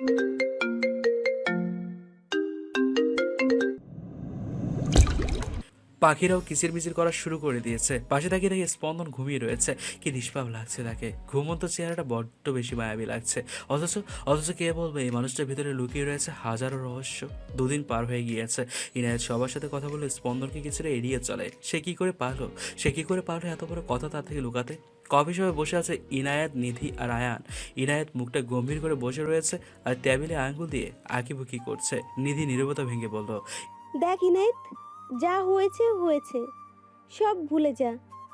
পাখিরাও কিচিরমিচির করা শুরু করে দিয়েছে। পাশে তাকিয়ে দেখে স্পন্দন ঘুমিয়ে রয়েছে। কি নিষ্পাপ লাগছে তাকে। ঘুমন্ত চেহারাটা বড্ড বেশি মায়াবী লাগছে। অথচ অথচ কে বলবে, এই মানুষটার ভিতরে লুকিয়ে রয়েছে হাজারো রহস্য। দুদিন পার হয়ে গিয়েছে। ইনায়ত সবার সাথে কথা বলে স্পন্দনকে কিছুটা এড়িয়ে চলে। সে কি করে পারল সে কি করে পারল এত বড় কথা তার থেকে লুকাতে? কফি শপে বসে আছে ইনায়াত, নিধি আর আয়ান। ইনায়াত মুখটা গম্ভীর করে বসে রয়েছে আর টেবিলে আঙ্গুল দিয়ে আঁকিবুকি করছে। নিধি নীরবতা ভেঙে বলল, দেখ ইনায়েত, যা হয়েছে হয়েছে। সব ভুলে যা।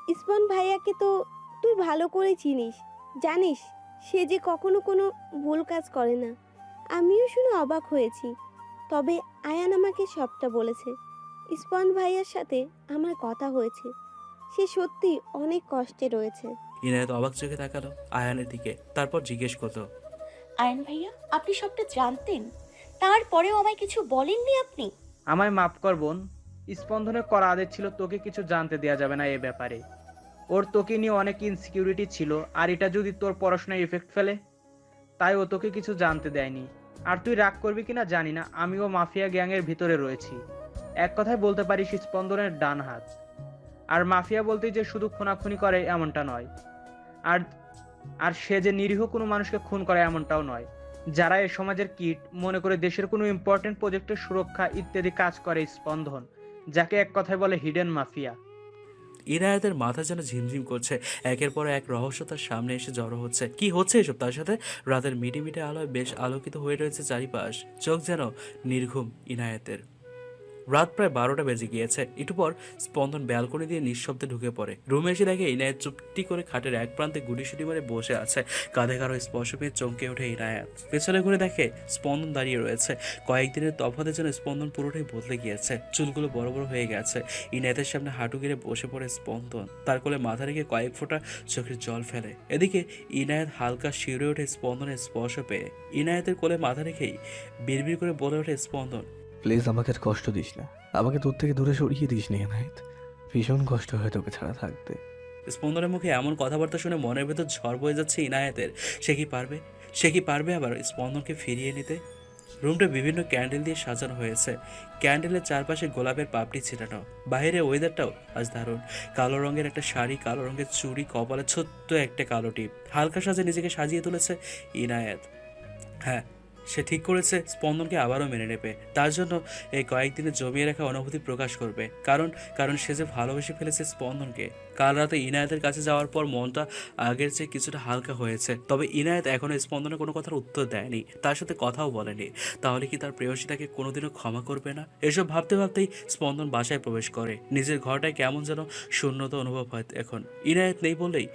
ইসমান ভাইয়াকে তো তুই ভালো করে চিনিস। জানিস, সে যে কখনো কোনো ভুল কাজ করে না। আমিও শুনে অবাক হয়েছি। তবে আয়ান আমাকে সবটা বলেছে। ইসমান ভাইয়ার সাথে আমার কথা হয়েছে। সে সত্যি অনেক কষ্টে রয়েছে। ইনায়ত অবাক চোখে তাকালো আয়ানের দিকে তারপর জিজ্ঞেস করল আয়ন ভাইয়া আপনি সবটা জানতেন? তারপরেও আমায় কিছু বলেননি আপনি? আমায় মাফ কর বোন স্পন্দনের করা আদেশ ছিল তোকে কিছু জানতে দেওয়া যাবে না এ ব্যাপারে। ওর তোকে নিয়ে অনেক ইনসিকিউরিটি ছিল আর এটা যদি তোর পড়াশোনায় এফেক্ট ফেলে তাই ও তোকে কিছু জানতে দেয়নি। আর তুই রাগ করবি কিনা জানি না আমিও মাফিয়া গ্যাংয়ের ভিতরে রয়েছি। এক কথায় বলতে পারিস স্পন্দনের ডান হাত। আর মাফিয়া বলতে যে শুধু খুনাখুনি করে এমনটা নয়। আর আর সে যে নিরীহ কোনো মানুষকে খুন করে এমনটাও নয়। যারা এ সমাজের কিট, মনে করে দেশের কোনো ইম্পর্টেন্ট প্রজেক্টের সুরক্ষা ইত্যাদি কাজ করে স্পন্দন, যাকে এক কথায় বলে হিডেন মাফিয়া ইনায়াতের মাথা যেন ঝিমঝিম করছে, একের পর এক রহস্য তার সামনে এসে জড়ো হচ্ছে। কি হচ্ছে এসব তার সাথে? রাতের মিটি মিটে আলোয় বেশ আলোকিত হয়ে রয়েছে চারিপাশ। চোখ যেন নির্ঘুম ইনায়েতের। রাত প্রায় বারোটা বেজে গিয়েছে। একটু পর স্পন্দন ব্যালকনি দিয়ে নিঃশব্দে ঢুকে পড়ে। রুমে এসে দেখে ইনায়েত চুপটি করে খাটের এক প্রান্তে গুটিসুটি মারে বসে আছে। কাঁধে কারও স্পর্শ পেয়ে চমকে ওঠে ইনায়াত। পেছনে ঘুরে দেখে স্পন্দন দাঁড়িয়ে রয়েছে। কয়েকদিনের তফাতের জন্য স্পন্দন পুরোটাই বদলে গিয়েছে। চুলগুলো বড় বড় হয়ে গেছে। ইনায়েতের সামনে হাঁটু গেড়ে বসে পড়ে স্পন্দন। তার কোলে মাথা রেখে কয়েক ফোঁটা চোখের জল ফেলে। এদিকে ইনায়েত হালকা শিউরে ওঠে স্পন্দনের স্পর্শ পেয়ে। ইনায়েতের কোলে মাথা রেখেই বিড়বিড় করে বলে ওঠে স্পন্দন প্লিজ আমাকে আর কষ্ট দিস না। আমাকে তোর থেকে দূরে সরিয়ে দিস নি এনায়েত ভীষণ কষ্ট হয় তোকে ছাড়া থাকতে। স্পন্দনের মুখে এমন কথাবার্তা শুনে মনের ভেতর ঝড় বয়ে যাচ্ছে ইনায়েতের। সে কি পারবে? সে কি পারবে আবার স্পন্দনকে ফিরিয়ে নিতে? রুমটা বিভিন্ন ক্যান্ডেল দিয়ে সাজানো হয়েছে। ক্যান্ডেলের চারপাশে গোলাপের পাপড়ি ছিটানো। বাইরে ওয়েদারটাও আজ দারুণ। কালো রঙের একটা শাড়ি, কালো রঙের চুড়ি, কপালে ছোট্ট একটা কালো টিপ। হালকা সাজে নিজেকে সাজিয়ে তুলেছে ইনায়েত। হ্যাঁ সে ঠিক করেছে, স্পন্দনকে আবারও মেনে নেবে। তার জন্য এই কয়েকদিনে জমিয়ে রাখা অনুভূতি প্রকাশ করবে। কারণ কারণ সে যে ভালোবেসে ফেলেছে স্পন্দনকে। কাল রাতে ইনায়েতের কাছে যাওয়ার পর মনটা আগের চেয়ে কিছুটা হালকা হয়েছে। তবে ইনায়েত এখনও স্পন্দনের কোনো কথার উত্তর দেয়নি, তার সাথে কথাও বলেনি। তাহলে কি তার প্রেয়সী তাকে কোনোদিনও ক্ষমা করবে না? এসব ভাবতে ভাবতেই স্পন্দন বাসায় প্রবেশ করে। নিজের ঘরটায় কেমন যেন শূন্যতা অনুভব হয় এখন। ইনায়েত নেই বলেই,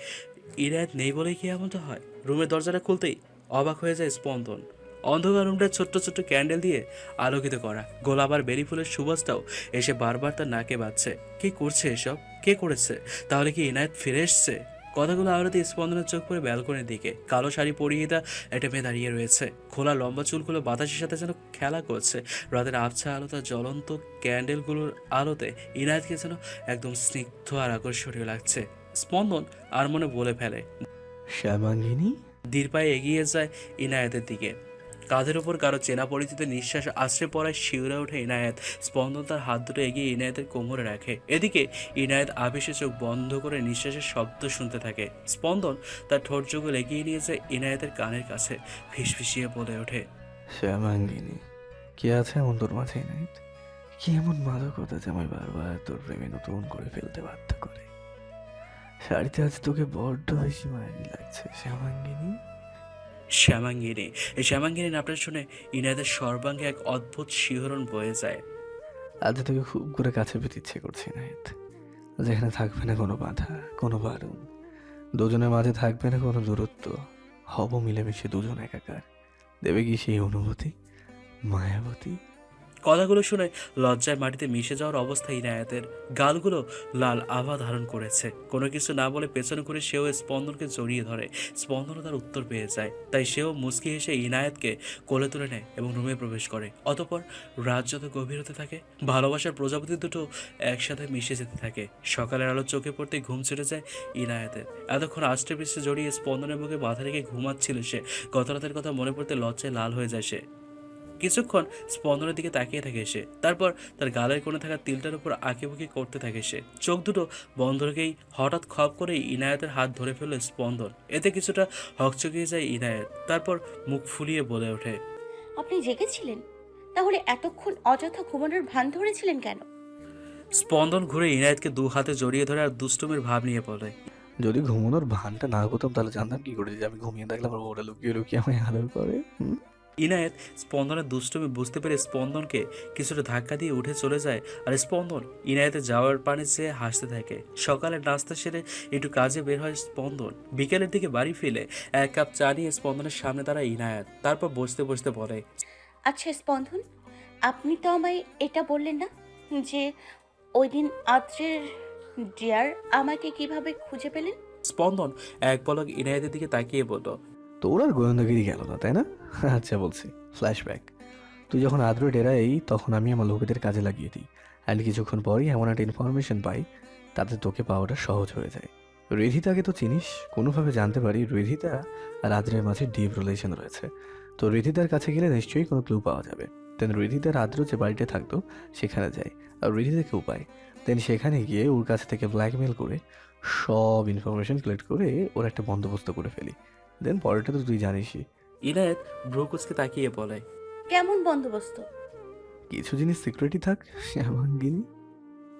ইনায়েত নেই বলেই কি এমনটা হয়? রুমের দরজাটা খুলতেই অবাক হয়ে যায় স্পন্দন। অন্ধকার রুমটা ছোট্ট ছোট্ট ক্যান্ডেল দিয়ে আলোকিত করা। গোলাপ আর বেরি ফুলের সুবাসটাও এসে বারবার তার নাকে বাজছে কে করছে এসব? কে করেছে? তাহলে কি ইনায়েত ফিরে এসছে? কথাগুলো আওড়াতে স্পন্দনের চোখ পড়ে ব্যালকনির দিকে। কালো শাড়ি পরিয়ে তা একটা মেয়ে দাঁড়িয়ে রয়েছে। খোলা লম্বা চুলগুলো বাতাসের সাথে যেন খেলা করছে। রাতের আবছা আলো তার জ্বলন্ত ক্যান্ডেলগুলোর আলোতে ইনায়তকে যেন একদম স্নিগ্ধ আর আকর্ষণীয় লাগছে। স্পন্দন আর মনে বলে ফেলে। শ্যামাঙ্গিনী ধীর পায়ে এগিয়ে যায় ইনায়েতের দিকে। কাঁধের ওপর কারও চেনা পরিচিত নিঃশ্বাস আশ্রে পড়ায় শিউরে ওঠে ইনায়েত। স্পন্দন তার হাত দুটো এগিয়ে ইনায়েতের কোমরে রাখে। এদিকে ইনায়েত আবেশে চোখ বন্ধ করে নিঃশ্বাসের শব্দ শুনতে থাকে। স্পন্দন তার ঠোঁট যুগল এগিয়ে নিয়ে যায় ইনায়েতের কানের কাছে। ফিসফিসিয়ে বলে ওঠে শ্যামাঙ্গিনী কে আছে এমন তোর মাঝে এনায়েত কি এমন মাদকতা যে আমায় বারবার তোর প্রেমে নতুন করে ফেলতে বাধ্য করে? শাড়িতে আজ তোকে বড্ড বেশি মায়াবী লাগছে, শ্যামাঙ্গিনী। শ্যামাঙ্গিনী। এই শ্যামাঙ্গিনী নামটা শুনে ইনাদের সর্বাঙ্গে এক অদ্ভুত শিহরণ বয়ে যায়। আজ তোকে খুব করে কাছে পেতে ইচ্ছে করছে নাহিত যেখানে থাকবে না কোনো বাধা, কোনো বারণ। দুজনের মাঝে থাকবে না কোনো দূরত্ব। হব মিলেমিশে দুজন একাকার। দেবে কি সেই অনুভূতি? মায়াবতী? কথাগুলো শুনে লজ্জায় মাটিতে মিশে যাওয়ার অবস্থা ইনায়াতের গালগুলো লাল আভা ধারণ করেছে। কোনো কিছু না বলে পেছন করে সেও স্পন্দনকে জড়িয়ে ধরে। স্পন্দনও তার উত্তর পেয়ে যায়। তাই সেও মুচকি হেসে ইনায়েতকে কোলে তুলে নেয় এবং রুমে প্রবেশ করে। অতপর রাত যত গভীর হতে থাকে, ভালোবাসার প্রজাপতি দুটো একসাথে মিশে যেতে থাকে। সকালের আলো চোখে পড়তে ঘুম ছেড়ে যায় ইনায়েতের। এতক্ষণ আষ্টে পিষ্টে জড়িয়ে স্পন্দনের মুখে মাথা রেখে ঘুমাচ্ছিল সে। গত রাতের কথা মনে পড়তে লজ্জায় লাল হয়ে যায় সে। কিছুক্ষণ স্পন্দনের দিকে তাকিয়ে থাকে সে। তারপর তার গালের কোণে থাকা তিলটার উপর আঁকিবুকি করতে থাকে সে। চোখ দুটো বন্ধ রেখেই হঠাৎ খপ করে ইনায়েতের হাত ধরে ফেলে স্পন্দন। এতে কিছুটা হকচকিয়ে যায় ইনায়েত। তারপর মুখ ফুলিয়ে বলে ওঠে আপনি জেগেছিলেন? তাহলে এতক্ষণ অযথা ঘুমানোর ভান ধরেছিলেন কেন? স্পন্দন ঘুরে ইনায়েতকে দু হাতে জড়িয়ে ধরে আর দুষ্টুমির ভাব নিয়ে বলে যদি ঘুমানোর ভানটা না করতাম তাহলে জানতাম কি করে যে আমি ঘুমিয়ে থাকলে আমার ওরা লুকিয়ে লুকিয়ে আমায় আদর করে হুম? ইনায়েত স্পন্দনের দুষ্টুমি বুঝতে পেরে স্পন্দনকে কিছুটা ধাক্কা দিয়ে উঠে চলে যায় আর স্পন্দন ইনায়েতে যাওয়ার পানি চেয়ে হাসতে থাকে। সকালে নাস্তা সেরে একটু কাজে বের হয় স্পন্দন। বিকেলের দিকে বাড়ি ফিরে এক কাপ চা নিয়ে স্পন্দনের সামনে দাঁড়ায় ইনায়েত। তারপর বসতে বসতে বলে আচ্ছা স্পন্দন আপনি তো আমায় এটা বললেন না যে ওই দিন আদ্রের ডিয়ার আমাকে কীভাবে খুঁজে পেলেন? স্পন্দন এক পলক ইনায়েতের দিকে তাকিয়ে বলল তোর আর গোয়েন্দাগিরি গেল না তাই না? আচ্ছা বলছি। ফ্ল্যাশব্যাক তুই যখন আদ্র ডেরাই তখন আমি আমার লোকেদের কাজে লাগিয়ে দিই। অ্যান্ড কিছুক্ষণ পরই এমন একটা ইনফরমেশন পাই, তাতে তোকে পাওয়াটা সহজ হয়ে যায়। রিধিতাকে তো চিনিস? কোনোভাবে জানতে পারি রিধিতা আর আদ্রের মাঝে ডিপ রিলেশন রয়েছে। তো রিধিতার কাছে গেলে নিশ্চয়ই কোনো ক্লু পাওয়া যাবে। দেন রিধিতার আদ্র যে বাড়িতে থাকতো, সেখানে যাই আর রিধিতাকেও পাই দেন সেখানে গিয়ে ওর কাছ থেকে ব্ল্যাকমেল করে সব ইনফরমেশন কালেক্ট করে ওর একটা বন্দোবস্ত করে ফেলি। দেন পরেরটা তো তুই জানিসই। ইনায়েত ভ্রুকুচকে তাকিয়ে বলে কেমন বন্দোবস্ত? কিছু জিনিস সিক্রেটই থাক এমন গিনি।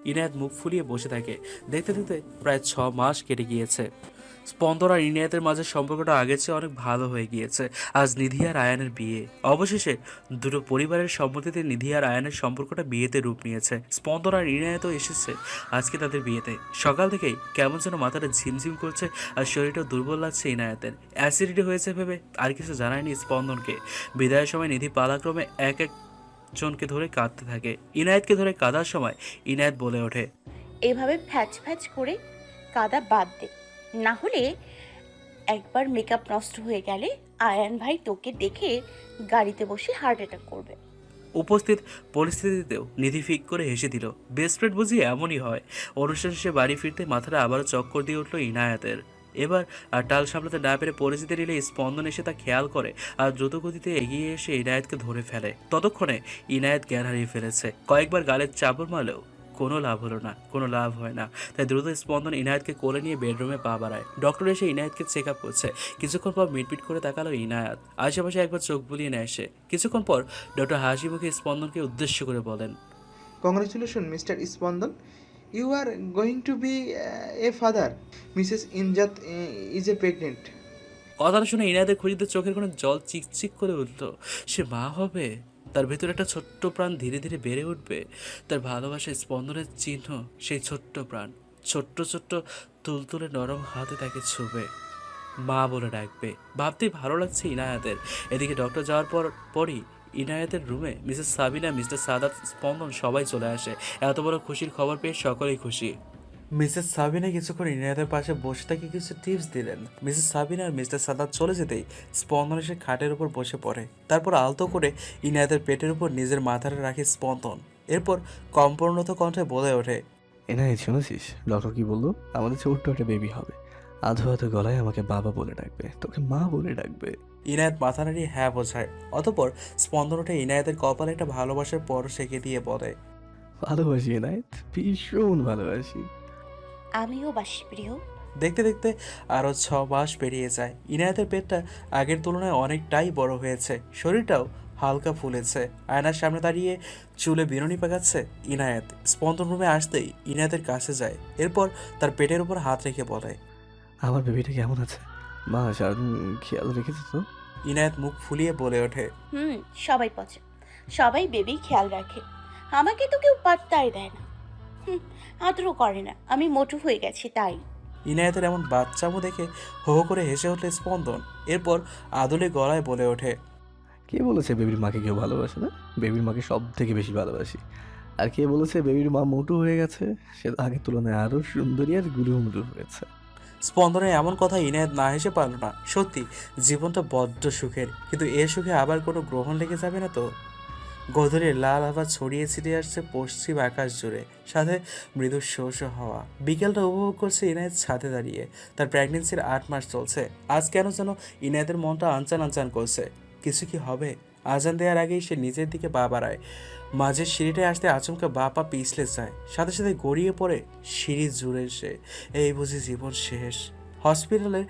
ইনায়েত মুখ ফুলিয়ে বসে থাকে। দেখতে দেখতে প্রায় ছ মাস কেটে গিয়েছে। স্পন্দন আর ইনায়েতের মাঝে সম্পর্কটা আগের চেয়ে অনেক ভালো হয়ে গিয়েছে। আজ নিধি আর আয়ানের বিয়ে। অবশেষে দুটো পরিবারের সম্মতিতে নিধি আর আয়ানের সম্পর্কটা বিয়েতে রূপ নিয়েছে। স্পন্দন আর ইনায়েতও এসেছে আজকে তাদের বিয়েতে। সকাল থেকেই কেমন যেন মাথাটা ঝিমঝিম করছে আর শরীরটা দুর্বল লাগছে ইনায়েতের। অ্যাসিডিটি হয়েছে ভেবে আর কিছু জানায়নি স্পন্দনকে। বিদায়ের সময় নিধি পালাক্রমে এক এক জনকে ধরে কাঁদতে থাকে। ইনায়েতকে ধরে কাঁদার সময় ইনায়েত বলে ওঠে, এভাবে ফ্যাচ ফ্যাচ করে কাদা বাদ দে। না হলে একবার মেকআপ নষ্ট হয়ে গেলে আয়ান ভাই তোকে দেখে গাড়িতে বসে হার্ট অ্যাটাক করবে। উপস্থিত পরিস্থিতিতেও নিধি ফিক করে হেসে দিল বেস্ট ফ্রেন্ড বুঝি এমনই হয়? অনুষ্ঠান শেষে বাড়ি ফিরতে মাথাটা আবারও চক্কর দিয়ে উঠল ইনায়াতের। এবার টাল সামলাতে না পেরে পরিস্থিতি নিলে স্পন্দন এসে তা খেয়াল করে আর দ্রুত গতিতে এগিয়ে এসে ইনায়েতকে ধরে ফেলে। ততক্ষণে ইনায়েত জ্ঞান হারিয়ে ফেলেছে। কয়েকবার গালের চাপড় মারলেও কোনো লাভ হলো না কোনো লাভ হয় না তাই দ্রুত স্পন্দন ইনায়েতকে কোলে নিয়ে বেডরুমে পা বাড়ায় ডক্টর এসে ইনায়েতকে চেক আপ করছে কিছুক্ষণ পর মিটমিট করে তাকালো ইনায়াত আশেপাশে একবার চোখ বুলিয়ে নেয় সে কিছুক্ষণ পর ডক্টর হাসি মুখে স্পন্দনকে উদ্দেশ্য করে বলেন. Ispandan. You are going to be uh, a father. Mrs. Injat uh, is a pregnant. কথাটা শুনে ইনায়াতের খুঁজিতে চোখের কোনো জল চিকচিক করে উঠল সে মা হবে তার ভেতরে একটা ছোট্ট প্রাণ ধীরে ধীরে বেড়ে উঠবে। তার ভালোবাসায় স্পন্দনের চিহ্ন সেই ছোট্ট প্রাণ। ছোট্ট ছোট্ট তুলতুলে নরম হাতে তাকে ছুবে। মা বলে ডাকবে। ভাবতেই ভালো লাগছে ইনায়াতের। এদিকে ডক্টর যাওয়ার পর, পরই ইনায়াতের রুমে মিসেস সাবিনা মিস্টার সাদাত, স্পন্দন সবাই চলে আসে। এত বড় খুশির খবর পেয়ে সকলেই খুশি। মিসেস সাবিনা কিছুক্ষণ ইনায়াতের পাশে বসে থেকে কিছু টিপস দিলেন। মিসেস সাবিনা আর মিস্টার সাদাত চলে যেতেই স্পন্দন এসে খাটের উপর বসে পড়ে। তারপর আলতো করে ইনায়াতের পেটের উপর নিজের মাথাটা রাখে স্পন্দন। এরপর কম্পোন্নত কণ্ঠে বলে ওঠে এনাই শুনেছিস? ডক্টর কি বলল? আমাদের ছোট্ট একটা বেবি হবে। আধো আধো গলায় আমাকে বাবা বলে ডাকবে তোকে মা বলে ডাকবে। ইনায়াত মাথা নাড়িয়ে হ্যাঁ বোঝায়। অতপর স্পন্দন ওঠে ইনায়াতের কপালে একটা ভালোবাসার পর সেকে দিয়ে বলে ভালোবাসি এনায়েত ভীষণ ভালোবাসি। আমিও বাসি প্রিয় দেখতে দেখতে আরও ছ মাস পেরিয়ে যায়। ইনায়াতের পেটটা আগের তুলনায় অনেকটাই বড় হয়েছে। শরীরটাও হালকা ফুলেছে। আয়নার সামনে দাঁড়িয়ে চুলে বিরুনি পাকাচ্ছে ইনায়াত। স্পন্দন রুমে আসতেই ইনায়াতের কাছে যায়। এরপর তার পেটের উপর হাত রেখে বলে আমার বেবিটা কেমন আছে? মা সারাদিন খেয়াল রেখেছে তো? ইনায়াত মুখ ফুলিয়ে বলে ওঠে হুম সবাই পচে। সবাই বেবি খেয়াল রাখে। আমাকে তো কেউ পাত্তাই দেয় না। আদরও করে না। আমি মোটু হয়ে গেছি তাই। ইনায়াতের এমন বাচ্চামো দেখে হো হো করে হেসে ওঠে স্পন্দন। এরপর আদলে গলায় বলে ওঠে কে বলেছে বেবির মাকে কেউ ভালোবাসে না? বেবির মাকে সব থেকে বেশি ভালোবাসি। আর কে বলেছে বেবির মা মোটু হয়ে গেছে? সে তো আগের তুলনায় আরও সুন্দরী আর গুরুমুরু হয়েছে। স্পন্দনে এমন কথা ইনায়েত না হেসে পারল না। সত্যি জীবনটা বড্ড সুখের। কিন্তু এ সুখে আবার কোনো গ্রহণ লেগে যাবে না তো? গধূলির লাল আবার ছড়িয়ে ছিটিয়ে আসছে পশ্চিম আকাশ জুড়ে, সাথে মৃদু শো হওয়া। বিকেলটা উপভোগ করছে ইনায়েত ছাদে দাঁড়িয়ে। তার প্রেগনেন্সির আট মাস চলছে। আজ কেন যেন ইনায়েতের মনটা আনচান আনচান করছে। কিছু কি হবে? আজান দেওয়ার আগেই সে নিজের দিকে পা বাড়ায়। মাঝের সিঁড়িটায় আসতে আচমকা বা পা পিছলে যায়। সাথে সাথে গড়িয়ে পড়ে সিঁড়ি জুড়ে সে। এই বুঝি জীবন শেষ। হসপিটালের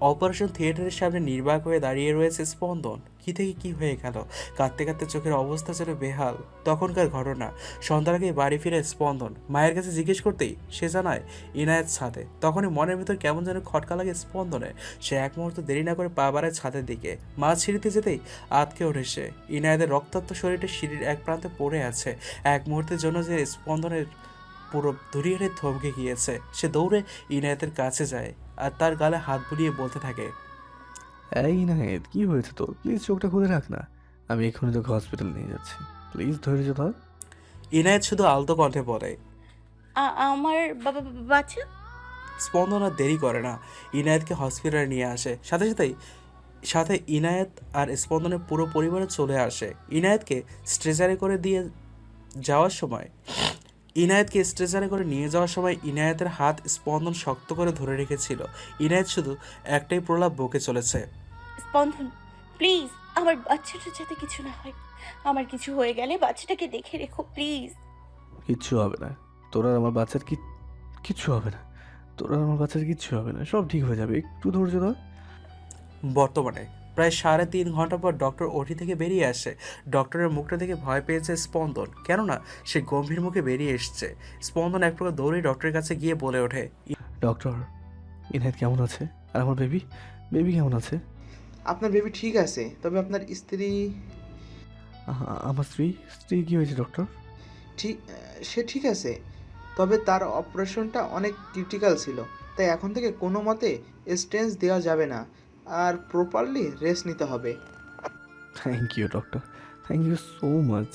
অপারেশন থিয়েটারের সামনে নির্বাক হয়ে দাঁড়িয়ে রয়েছে স্পন্দন। কি থেকে কি হয়ে গেল? কাঁদতে কাঁদতে চোখের অবস্থা যেন বেহাল। তখনকার ঘটনা। সন্ধ্যার আগে বাড়ি ফিরে স্পন্দন। মায়ের কাছে জিজ্ঞেস করতেই সে জানায়, ইনায়েত ছাদে। তখনই মনের ভিতর কেমন যেন খটকা লাগে স্পন্দনে। সে এক মুহূর্ত দেরি না করে পা বাড়ায় ছাদের দিকে। মা সিঁড়িতে যেতেই আতকে ওঠে সে। ইনায়েতের রক্তাক্ত শরীরটা সিঁড়ির এক প্রান্তে পড়ে আছে। এক মুহূর্তের জন্য যে স্পন্দনের পুরো দুরিয়ারে থমকে গিয়েছে। সে দৌড়ে ইনায়েতের কাছে যায়। আর তার গালে হাত বুলিয়ে বলতে থাকে এই নাহিদ কি হয়েছে তোর? প্লিজ চোখটা খুলে রাখ না। আমি এক্ষুনি তোকে হসপিটাল নিয়ে যাচ্ছি। প্লিজ ধৈর্য ধর। ইনায়েত শুধু আলতো কণ্ঠে পড়ে আ- আমার বাবা বাচ্চা? স্পন্দন আর দেরি করে না। ইনায়েতকে হসপিটালে নিয়ে আসে। সাথে সাথেই সাথে ইনায়েত আর স্পন্দনের পুরো পরিবারে চলে আসে। ইনায়েতকে স্ট্রেচারে করে দিয়ে যাওয়ার সময় ইনায়েতকে স্ট্রেচারে করে নিয়ে যাওয়ার সময় ইনায়েতের হাত স্পন্দন শক্ত করে ধরে রেখেছিল। ইনায়েত শুধু একটাই প্রলাপ বকে চলেছে। স্পন্দন প্লিজ আমার বাচ্চাটার যাতে কিছু না হয়। আমার কিছু হয়ে গেলে বাচ্চাটাকে দেখে রেখো প্লিজ। কিচ্ছু হবে না। তোর আর আমার বাচ্চার কি কিচ্ছু হবে না। তোর আর আমার বাচ্চার কিচ্ছু হবে না। সব ঠিক হয়ে যাবে। একটু ধৈর্য ধর। বর্তমানে প্রায় সাড়ে তিন ঘণ্টা পর ডক্টর ওটি থেকে বেরিয়ে আসে। ডক্টরের মুখটা দেখে ভয় পেয়েছে স্পন্দন। কেননা সে গম্ভীর মুখে বেরিয়ে এসছে। স্পন্দন এক প্রকার দৌড়ে ডক্টরের কাছে গিয়ে বলে ওঠে ডক্টর ইনহেদ কেমন আছে? আর আমার বেবি? বেবি কেমন আছে? আপনার বেবি ঠিক আছে তবে আপনার স্ত্রী? আমার স্ত্রী? স্ত্রী কি হয়েছে ডক্টর? ঠিক সে ঠিক আছে তবে তার অপারেশনটা অনেক ক্রিটিক্যাল ছিল তাই এখন থেকে কোনো মতে স্টেন্স দেওয়া যাবে না। আর প্রপারলি রেস্ট নিতে হবে। Thank you doctor thank you so much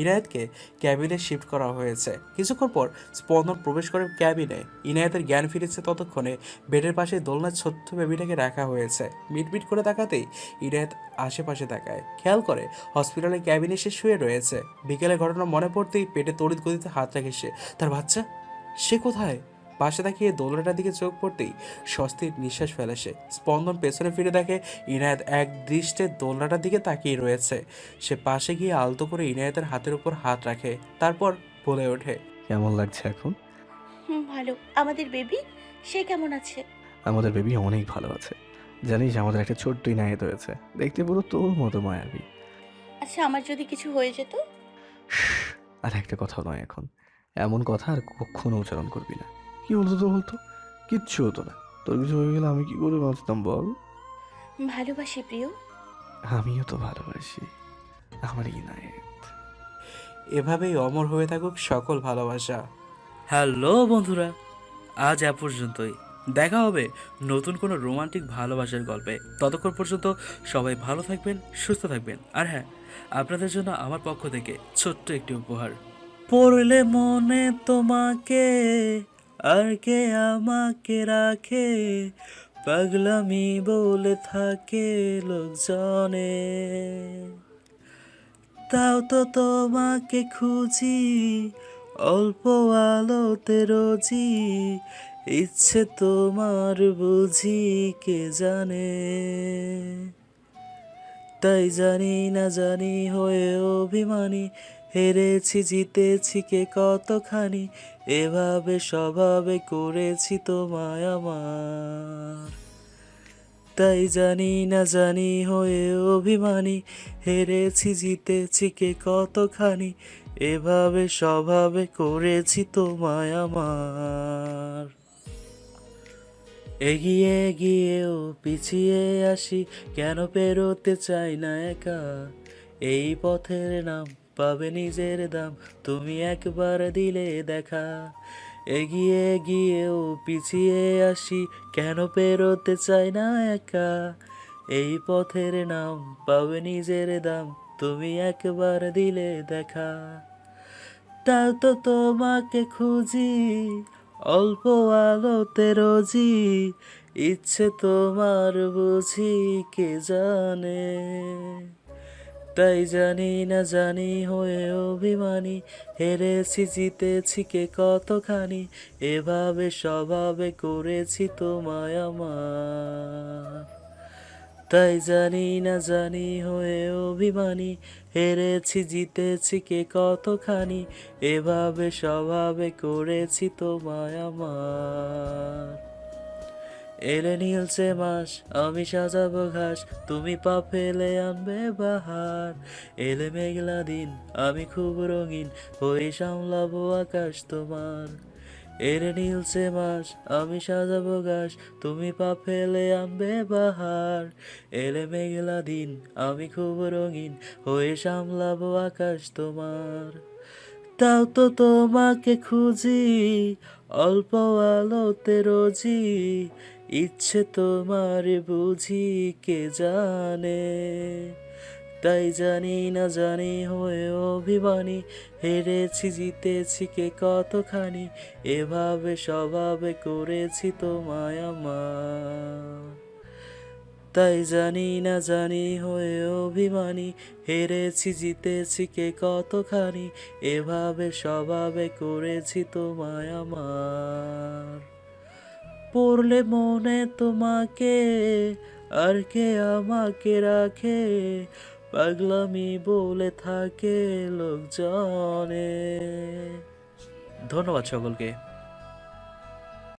ইনায়েতকে ক্যাবিনে শিফট করা হয়েছে। কিছুক্ষণ পর স্পন্দন প্রবেশ করে ক্যাবিনে। ইনায়েতের জ্ঞান ফিরেছে ততক্ষণে। বেডের পাশে দোলনার ছোট্ট বেবিটাকে রাখা হয়েছে। মিটমিট করে তাকাতেই ইনায়েত আশেপাশে তাকায়। খেয়াল করে হসপিটালে ক্যাবিনে সে শুয়ে রয়েছে। বিকেলের ঘটনা মনে পড়তেই পেটে তড়িৎ গতিতে হাত রাখে সে তার বাচ্চা? সে কোথায়? পাশে তাকিয়ে দোলনাটার দিকে চোখ পড়তেই স্বস্তির নিঃশ্বাস ফেলে সে। স্পন্দন পেছনে ফিরে দেখে ইনায়েত এক দৃষ্টে দোলনাটার দিকে তাকিয়ে রয়েছে। সে পাশে গিয়ে আলতো করে ইনায়েতের হাতের উপর হাত রাখে তারপর বলে ওঠে কেমন লাগছে এখন? হুম ভালো। আমাদের বেবি? সে কেমন আছে? আমাদের বেবি অনেক ভালো আছে। জানিস আমাদের একটা ছোট্ট ইনায়েত হয়েছে দেখতে পুরো তোর মতো মায়াবী। আচ্ছা আমার যদি কিছু হয়ে যেত? আর একটা কথা নয় এখন। এমন কথা আর কখনো উচ্চারণ করবি না। কি বলতো তো বলতো? কিচ্ছু হতো না। তোর কিছু হয়ে গেলে আমি কি করে বাঁচতাম বল? ভালোবাসি প্রিয়। আমিও তো ভালোবাসি। আমার ইনায়েত এভাবেই অমর হয়ে থাকুক সকল ভালোবাসা। হ্যালো বন্ধুরা আজ এ পর্যন্তই। দেখা হবে নতুন কোনো রোমান্টিক ভালোবাসার গল্পে। ততক্ষণ পর্যন্ত সবাই ভালো থাকবেন সুস্থ থাকবেন। আর হ্যাঁ আপনাদের জন্য আমার পক্ষ থেকে ছোট্ট একটি উপহার। পড়লে মনে তোমাকে আর কে আমাকে রাখে? পাগলামি বলে থাকে লোকজনে। তাও তো তোমাকে খুঁজি, অল্প আলোতে রোজি। ইচ্ছে তোমার বুঝি কে জানে? তাই জানি না, জানি হয়ে অভিমানী। হেরেছি, জিতেছি কে কতখানি? এভাবে স্বভাবে করেছি তোমায় আমার। তাই জানি না, জানি হয়ে অভিমানী। হেরেছি, জিতেছি কে কতখানি? এভাবে স্বভাবে করেছি তোমায় আমার। এগিয়ে গিয়েও পিছিয়ে আসি, কেন পেরোতে চাই না একা? এই পথের নাম পাবে নিজের দাম। তুমি একবার দিলে দেখা। এগিয়ে গিয়েও পিছিয়ে আসি, কেন পেরোতে চাই না একা? এই পথের নাম পাবে নিজের দাম। তুমি একবার দিলে দেখা। তাও তো তোমাকে খুঁজি, অল্প আলোতে রোজি। ইচ্ছে তোমার বুঝি কে জানে? তাই জানি না, জানি হয়ে অভিমানী। হেরেছি, জিতেছি কে কতখানি? এভাবে, স্বভাবে করেছি তোমায় আমার। তাই জানি না, জানি হয়ে অভিমানী। হেরেছি, জিতেছি কে কতখানি? এভাবে, স্বভাবে করেছি তোমায় আমার। এলে নীলছে মাস, আমি সাজাবো ঘাস, তুমি পা ফেলে আনবে বাহার। এলে মেঘলা দিন, আমি খুব রঙিন, হয়ে সামলাবো আকাশ তোমার। এরে নীলছে মাস, আমি সাজাবো ঘাস, তুমি পা ফেলে আনবে বাহার। এলে মেঘলা দিন, আমি খুব রঙিন, হয়ে সামলাবো আকাশ তোমার। তাও তো তোমাকে খুঁজি, অল্প আলোতে রোজি ইচ্ছে তোমার বুঝি কে জানে? তাই জানি না জানি হয়ে অভিমানী, হেরেছি, জিতেছি কে কতখানি? এভাবে স্বভাবে করেছি তোমায় আমার। তাই জানি না জানি হয়ে অভিমানী, হেরেছি, জিতেছি কে কতখানি? এভাবে স্বভাবে করেছি তোমায় আমার। পড়লে মনে তোমাকে আর কে আমাকে রাখে? পাগলামি বলে থাকে লোকজনে। ধন্যবাদ সকলকে।